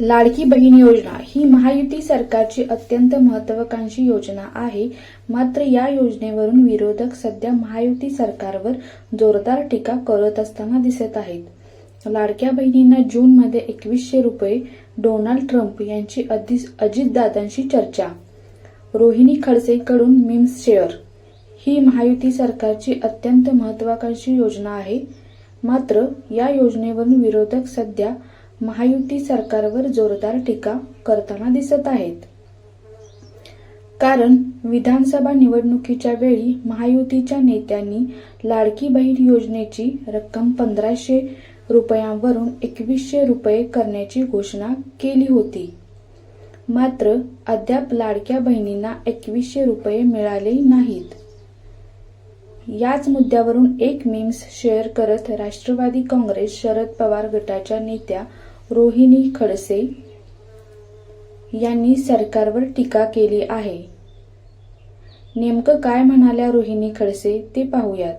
लाडकी बहीण योजना ही महायुती सरकारची अत्यंत महत्वाकांक्षी योजना आहे. मात्र या योजनेवरून विरोधक सध्या महायुती सरकारवर जोरदार टीका करत असताना दिसत आहेत. लाडक्या बहिणींना जूनमध्ये एकवीसशे रुपये डोनाल्ड ट्रम्प यांची अजितदादांशी चर्चा. रोहिणी खडसेंकडून मिम्स शेअर. ही महायुती सरकारची अत्यंत महत्वाकांक्षी योजना आहे. मात्र या योजनेवरून विरोधक सध्या महायुती सरकारवर जोरदार टीका करताना दिसत आहेत. कारण विधानसभा निवडणुकीच्या वेळी महायुतीच्या नेत्यांनी लाडकी बहीण योजनेची रक्कम पंधराशे रुपयांवरून एकवीसशे रुपये करण्याची घोषणा केली होती. मात्र अद्याप लाडक्या बहिणींना एकवीसशे रुपये मिळाले नाहीत. याच मुद्द्यावरून एक मीम्स शेअर करत राष्ट्रवादी काँग्रेस शरद पवार गटाच्या नेत्या रोहिणी खडसे यांनी सरकारवर टीका केली आहे. नेमकं काय म्हणाल्या रोहिणी खडसे ते पाहूयात.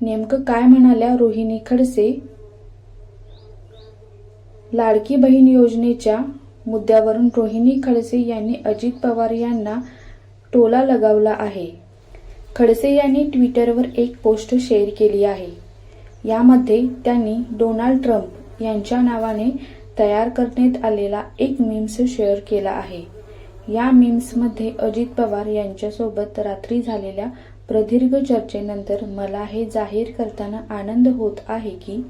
नेमकं काय म्हणाल्या रोहिणी खडसे? लाडकी बहीण योजनेच्या मुद्द्यावरून रोहिणी खडसे यांनी अजित पवार यांना टोला लगावला आहे. खडसे यांनी ट्विटरवर एक पोस्ट शेअर केली आहे. यामध्ये त्यांनी डोनाल्ड ट्रम्प यांच्या नावाने तयार करण्यात आलेला एक मीम्स शेअर केला आहे. या मीम्समध्ये अजित पवार यांच्यासोबत रात्री झालेल्या प्रदीर्घ चर्चेनंतर मला हे जाहीर करताना आनंद होत आहे की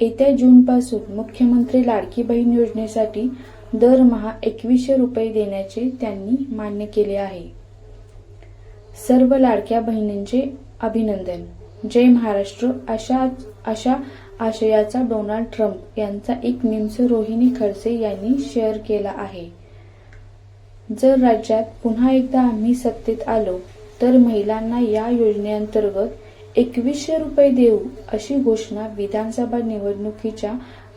येत्या जूनपासून मुख्यमंत्री लाडकी बहीण योजनेसाठी दरमहा एकवीसशे रुपये देण्याचे त्यांनी मान्य केले आहे. सर्व लाडक्या बहिणींचे अभिनंदन. जय महाराष्ट्र. अशा अशा आशयाचा डोनाल्ड ट्रम्प यांचा एक मीम्स रोहिणी खडसे यांनी शेअर केला आहे. जर राज्यात पुन्हा एकदा आम्ही सत्तेत आलो तर महिलांना या योजनेअंतर्गत एकवीसशे रुपये देऊ अशी घोषणा विधानसभा निवडणुकीच्या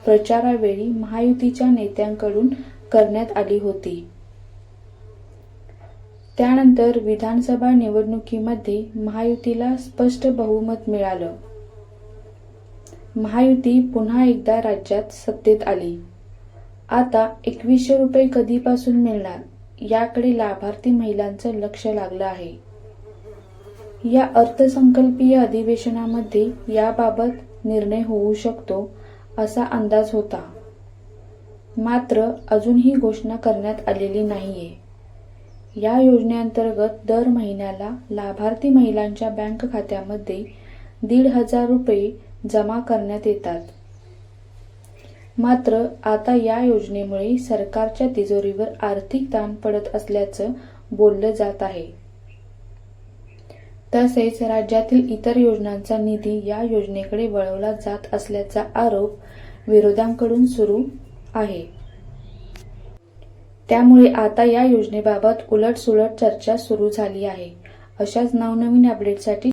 प्रचारावेळी महायुतीच्या नेत्यांकडून करण्यात आली होती. त्यानंतर विधानसभा निवडणुकीमध्ये महायुतीला स्पष्ट बहुमत मिळालं. महायुती पुन्हा एकदा राज्यात सत्तेत आली. आता एकवीसशे रुपये कधीपासून मिळणार याकडे लाभार्थी महिलांचं लक्ष लागलं आहे. या अर्थसंकल्पीय अधिवेशनामध्ये याबाबत निर्णय होऊ शकतो असा अंदाज होता. मात्र अजून ही घोषणा करण्यात आलेली नाहीये. या योजनेअंतर्गत दर महिन्याला लाभार्थी महिलांच्या बँक खात्यामध्ये दीड हजार रुपये जमा करण्यात येतात. मात्र आता या योजनेमुळे सरकारच्या तिजोरीवर आर्थिक ताण पडत असल्याचं बोललं जात आहे. तसेच राज्यातील इतर योजनांचा निधी या योजनेकडे वळवला जात असल्याचा आरोप विरोधांकडून सुरू आहे. त्यामुळे आता या योजनेबाबत उलटसुलट चर्चा सुरू झाली आहे. अशाच नवनवीन अपडेटसाठी